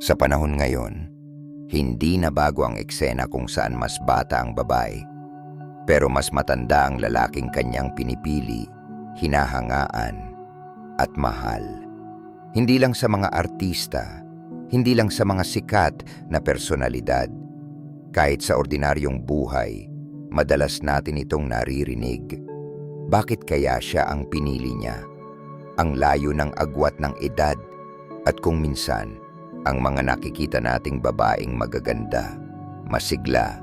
Sa panahon ngayon, hindi na bago ang eksena kung saan mas bata ang babae, pero mas matanda ang lalaking kanyang pinipili, hinahangaan, at mahal. Hindi lang sa mga artista, hindi lang sa mga sikat na personalidad, kahit sa ordinaryong buhay, madalas natin itong naririnig. Bakit kaya siya ang pinili niya? Ang layo ng agwat ng edad at kung minsan, ang mga nakikita nating babaeng magaganda, masigla,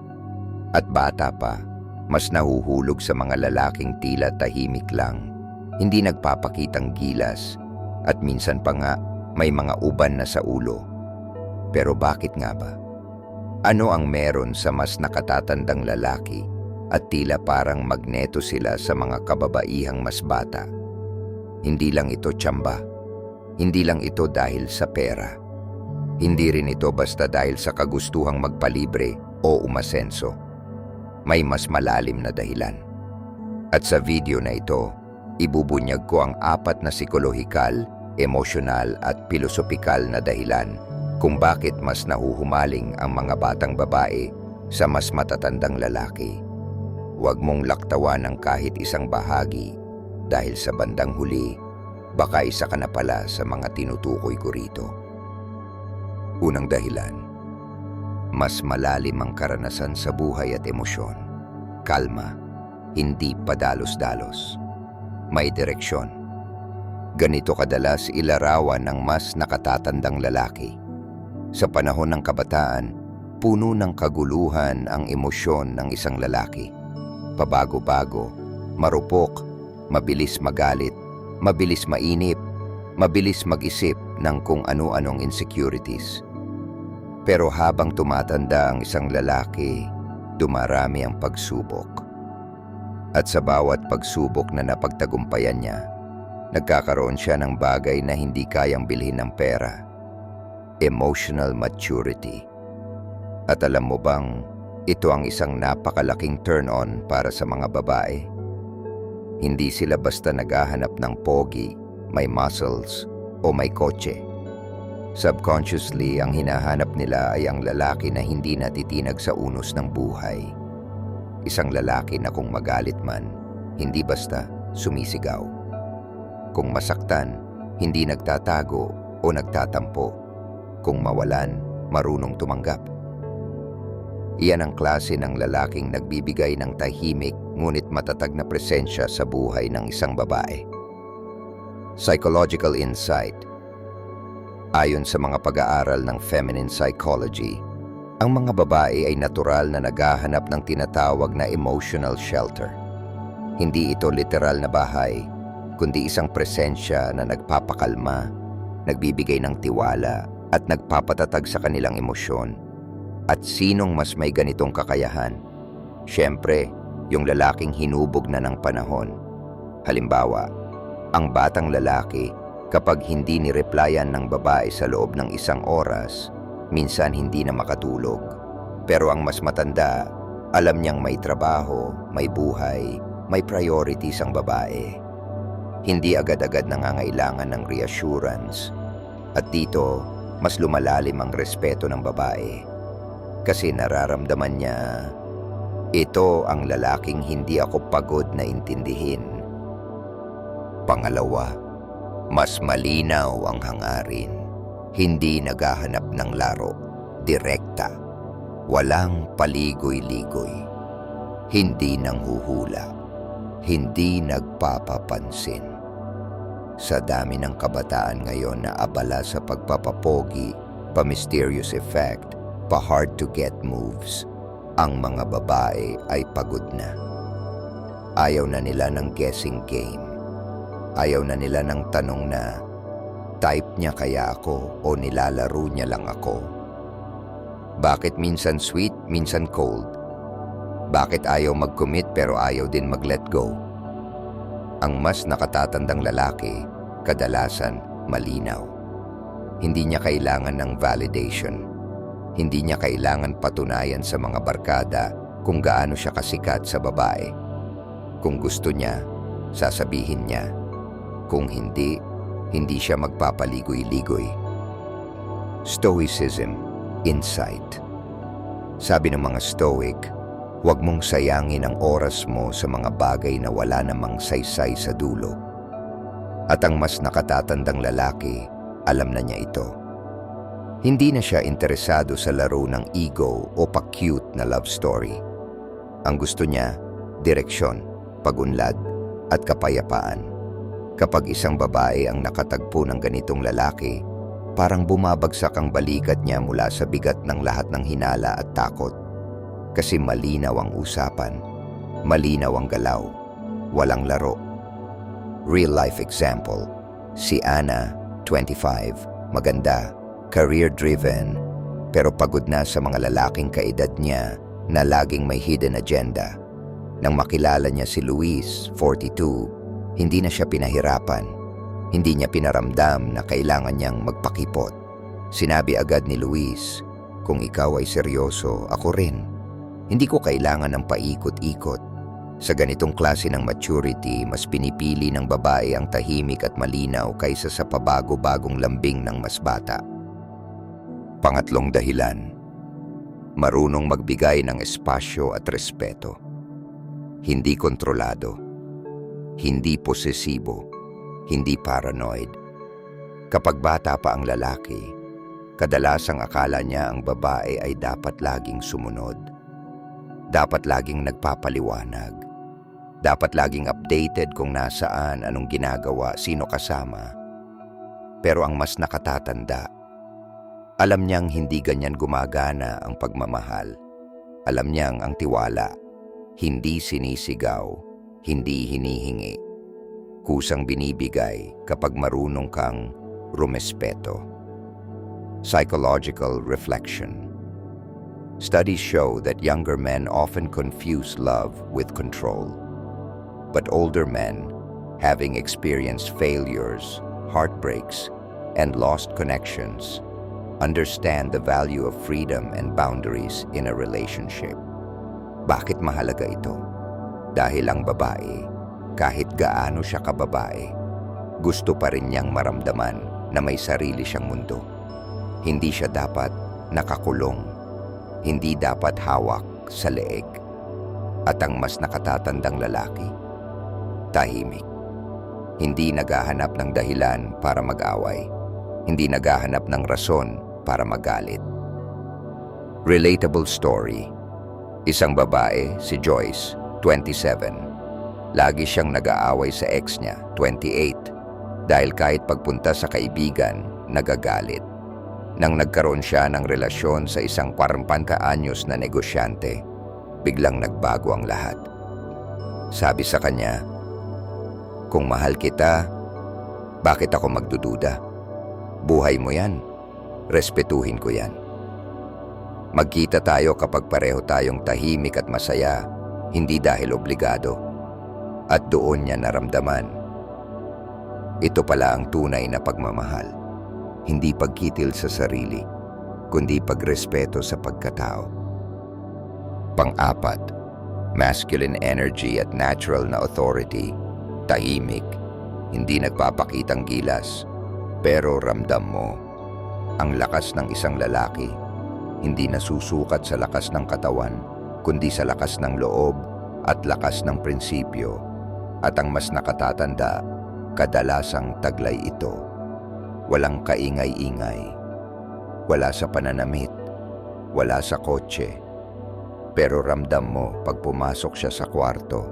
at bata pa, mas nahuhulog sa mga lalaking tila tahimik lang, hindi nagpapakitang gilas, at minsan pa nga may mga uban na sa ulo. Pero bakit nga ba? Ano ang meron sa mas nakatatandang lalaki at tila parang magneto sila sa mga kababaihang mas bata? Hindi lang ito tsamba. Hindi lang ito dahil sa pera. Hindi rin ito basta dahil sa kagustuhang magpalibre o umasenso. May mas malalim na dahilan. At sa video na ito, ibubunyag ko ang apat na psikolohikal, emosyonal at pilosopikal na dahilan kung bakit mas nahuhumaling ang mga batang babae sa mas matatandang lalaki. Huwag mong laktawan ng kahit isang bahagi dahil sa bandang huli, baka isa ka na pala sa mga tinutukoy ko rito. Unang dahilan, mas malalim ang karanasan sa buhay at emosyon. Kalma, hindi padalos-dalos. May direksyon. Ganito kadalas ilarawan ng mas nakatatandang lalaki. Sa panahon ng kabataan, puno ng kaguluhan ang emosyon ng isang lalaki. Pabago-bago, marupok, mabilis magalit, mabilis mainip, mabilis mag-isip ng kung ano-anong insecurities. Pero habang tumatanda ang isang lalaki, dumarami ang pagsubok. At sa bawat pagsubok na napagtagumpayan niya, nagkakaroon siya ng bagay na hindi kayang bilhin ng pera. Emotional maturity. At alam mo bang, ito ang isang napakalaking turn-on para sa mga babae. Hindi sila basta naghahanap ng pogi, may muscles, o may kotse. Subconsciously, ang hinahanap nila ay ang lalaki na hindi natitinag sa unos ng buhay. Isang lalaki na kung magalit man, hindi basta sumisigaw. Kung masaktan, hindi nagtatago o nagtatampo. Kung mawalan, marunong tumanggap. Iyan ang klase ng lalaking nagbibigay ng tahimik ngunit matatag na presensya sa buhay ng isang babae. Psychological insight Ayon sa mga pag-aaral ng feminine psychology, ang mga babae ay natural na naghahanap ng tinatawag na emotional shelter. Hindi ito literal na bahay, kundi isang presensya na nagpapakalma, nagbibigay ng tiwala at nagpapatatag sa kanilang emosyon. At sinong mas may ganitong kakayahan? Siyempre, yung lalaking hinubog na ng panahon. Halimbawa, ang batang lalaki kapag hindi ni-replyan ng babae sa loob ng isang oras, minsan hindi na makatulog. Pero ang mas matanda, alam niyang may trabaho, may buhay, may priorities ang babae. Hindi agad-agad nangangailangan ng reassurance. At dito, mas lumalalim ang respeto ng babae. Kasi nararamdaman niya, ito ang lalaking hindi ako pagod na intindihin. Pangalawa, mas malinaw ang hangarin. Hindi naghahanap ng laro. Direkta. Walang paligoy-ligoy. Hindi nanghuhula. Hindi nagpapapansin. Sa dami ng kabataan ngayon na abala sa pagpapapogi, pa-mysterious effect, pa-hard to get moves, ang mga babae ay pagod na. Ayaw na nila ng guessing game Ayaw na nila ng tanong na, type niya kaya ako o nilalaro niya lang ako? Bakit minsan sweet, minsan cold? Bakit ayaw mag-commit pero ayaw din mag-let go? Ang mas nakatatandang lalaki, kadalasan malinaw. Hindi niya kailangan ng validation. Hindi niya kailangan patunayan sa mga barkada kung gaano siya kasikat sa babae. Kung gusto niya, sasabihin niya, kung hindi, hindi siya magpapaligoy-ligoy. Stoicism, Insight Sabi ng mga Stoic, huwag mong sayangin ang oras mo sa mga bagay na wala namang saysay sa dulo. At ang mas nakatatandang lalaki, alam na niya ito. Hindi na siya interesado sa laro ng ego o pa-cute na love story. Ang gusto niya, direksyon, pagunlad, at kapayapaan. Kapag isang babae ang nakatagpo ng ganitong lalaki, parang bumabagsak ang balikat niya mula sa bigat ng lahat ng hinala at takot. Kasi malinaw ang usapan, malinaw ang galaw, walang laro. Real life example, si Anna, 25, maganda, career-driven, pero pagod na sa mga lalaking kaedad niya na laging may hidden agenda. Nang makilala niya si Luis, 42, hindi na siya pinahirapan. Hindi niya pinaramdam na kailangan niyang magpakipot. Sinabi agad ni Luis, kung ikaw ay seryoso, ako rin. Hindi ko kailangan ng paikot-ikot. Sa ganitong klase ng maturity, mas pinipili ng babae ang tahimik at malinaw kaysa sa pabago-bagong lambing ng mas bata. Pangatlong dahilan, marunong magbigay ng espasyo at respeto. Hindi kontrolado, hindi posesibo, hindi paranoid. Kapag bata pa ang lalaki, kadalasang akala niya ang babae ay dapat laging sumunod. Dapat laging nagpapaliwanag. Dapat laging updated kung nasaan, anong ginagawa, sino kasama. Pero ang mas nakatatanda, alam niyang hindi ganyan gumagana ang pagmamahal. Alam niyang ang tiwala, hindi sinisigaw, hindi hinihingi. Kusang binibigay kapag marunong kang rumespeto. Psychological reflection. Studies show that younger men often confuse love with control. But older men, having experienced failures, heartbreaks, and lost connections, understand the value of freedom and boundaries in a relationship. Bakit mahalaga ito? Dahil ang babae, kahit gaano siya kababae, gusto pa rin niyang maramdaman na may sarili siyang mundo. Hindi siya dapat nakakulong. Hindi dapat hawak sa leeg. At ang mas nakatatandang lalaki, tahimik. Hindi naghahanap ng dahilan para mag-away. Hindi naghahanap ng rason para magalit. Relatable story. Isang babae, si Joyce, 27. Lagi siyang nag-aaway sa ex niya, 28, dahil kahit pagpunta sa kaibigan, nagagalit. Nang nagkaroon siya ng relasyon sa isang 40 anyos na negosyante, biglang nagbago ang lahat. Sabi sa kanya, Kung mahal kita, bakit ako magdududa? Buhay mo yan respetuhin ko yan. Magkita tayo kapag pareho tayong tahimik at masaya, hindi dahil obligado. At doon niya naramdaman. Ito pala ang tunay na pagmamahal. Hindi pagkitil sa sarili, kundi pagrespeto sa pagkatao. Pang-apat, masculine energy at natural na authority, tahimik, hindi nagpapakitang gilas, pero ramdam mo ang lakas ng isang lalaki hindi nasusukat sa lakas ng katawan, kundi sa lakas ng loob at lakas ng prinsipyo. At ang mas nakatatanda, kadalasang taglay ito. Walang kaingay-ingay. Wala sa pananamit. Wala sa kotse. Pero ramdam mo pag pumasok siya sa kwarto,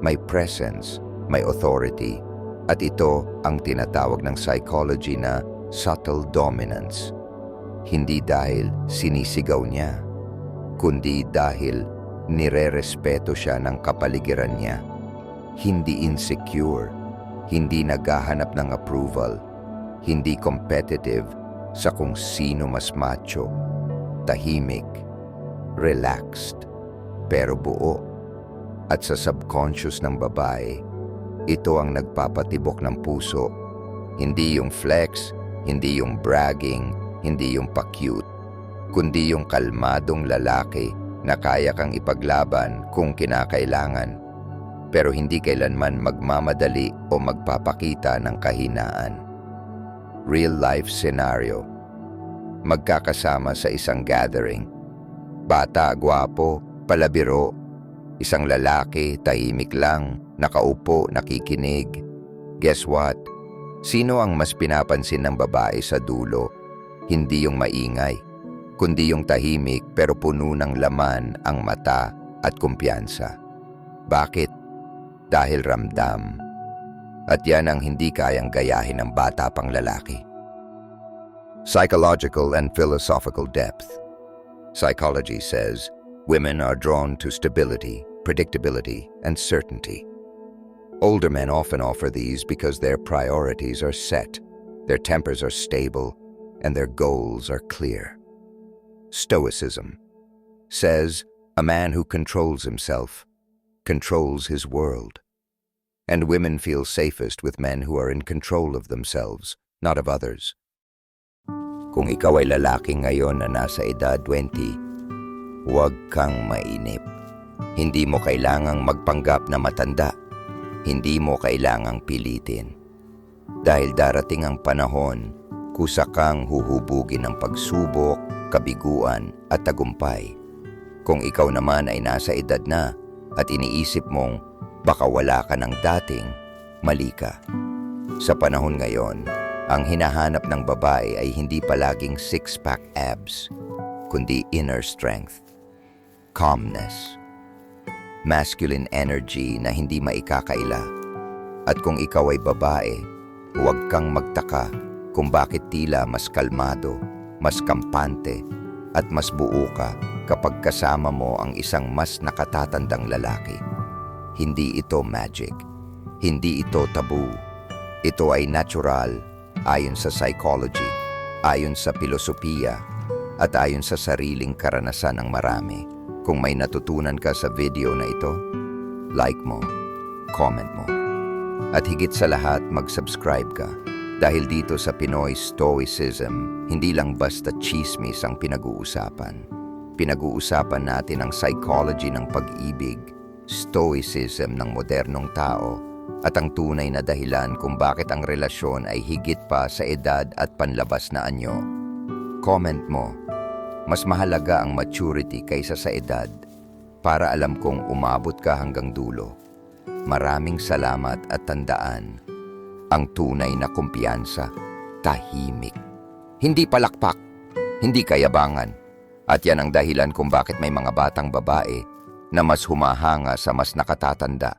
may presence, may authority, at ito ang tinatawag ng psychology na subtle dominance. Hindi dahil sinisigaw niya, kundi dahil nire-respeto siya ng kapaligiran niya. Hindi insecure, hindi naghahanap ng approval, hindi competitive sa kung sino mas macho, tahimik, relaxed, pero buo. At sa subconscious ng babae, ito ang nagpapatibok ng puso, hindi yung flex, hindi yung bragging, hindi yung pa-cute, kundi yung kalmadong lalaki na kaya kang ipaglaban kung kinakailangan, pero hindi kailanman magmamadali o magpapakita ng kahinaan. Real life scenario. magkakasama sa isang gathering. Bata, gwapo, palabiro, isang lalaki, tahimik lang, nakaupo, nakikinig. Guess what? Sino ang mas pinapansin ng babae sa dulo? Hindi yung maingay, kundi yung tahimik pero puno ng laman ang mata at kumpiyansa. Bakit? Dahil ramdam. At yan ang hindi kayang gayahin ng bata pang lalaki. Psychological and philosophical depth. Psychology says women are drawn to stability, predictability, and certainty. Older men often offer these because their priorities are set, their tempers are stable, and their goals are clear. Stoicism says a man who controls himself controls his world. And women feel safest with men who are in control of themselves, not of others. Kung ikaw ay lalaki ngayon na nasa edad 20, huwag kang mainip. Hindi mo kailangang magpanggap na matanda. Hindi mo kailangang pilitin. Dahil darating ang panahon, kusa kang huhubugin ng pagsubok, kabiguan at tagumpay. Kung ikaw naman ay nasa edad na at iniisip mong baka wala ka ng dating, mali ka. Sa panahon ngayon, ang hinahanap ng babae ay hindi palaging six-pack abs, kundi inner strength, calmness, masculine energy na hindi maikakaila. At kung ikaw ay babae, huwag kang magtaka kung bakit tila mas kalmado, mas kampante, at mas buo ka kapag kasama mo ang isang mas nakatatandang lalaki. Hindi ito magic. Hindi ito tabu. Ito ay natural ayon sa psychology, ayon sa filosofiya, at ayon sa sariling karanasan ng marami. Kung may natutunan ka sa video na ito, like mo, comment mo. At higit sa lahat, mag-subscribe ka. Dahil dito sa Pinoy Stoicism, hindi lang basta chismis ang pinag-uusapan. Pinag-uusapan natin ang psychology ng pag-ibig, stoicism ng modernong tao, at ang tunay na dahilan kung bakit ang relasyon ay higit pa sa edad at panlabas na anyo. Comment mo, mas mahalaga ang maturity kaysa sa edad para alam kong umabot ka hanggang dulo. Maraming salamat at tandaan, ang tunay na kumpiyansa, tahimik. Hindi palakpak, hindi kayabangan. At yan ang dahilan kung bakit may mga batang babae na mas humahanga sa mas nakatatanda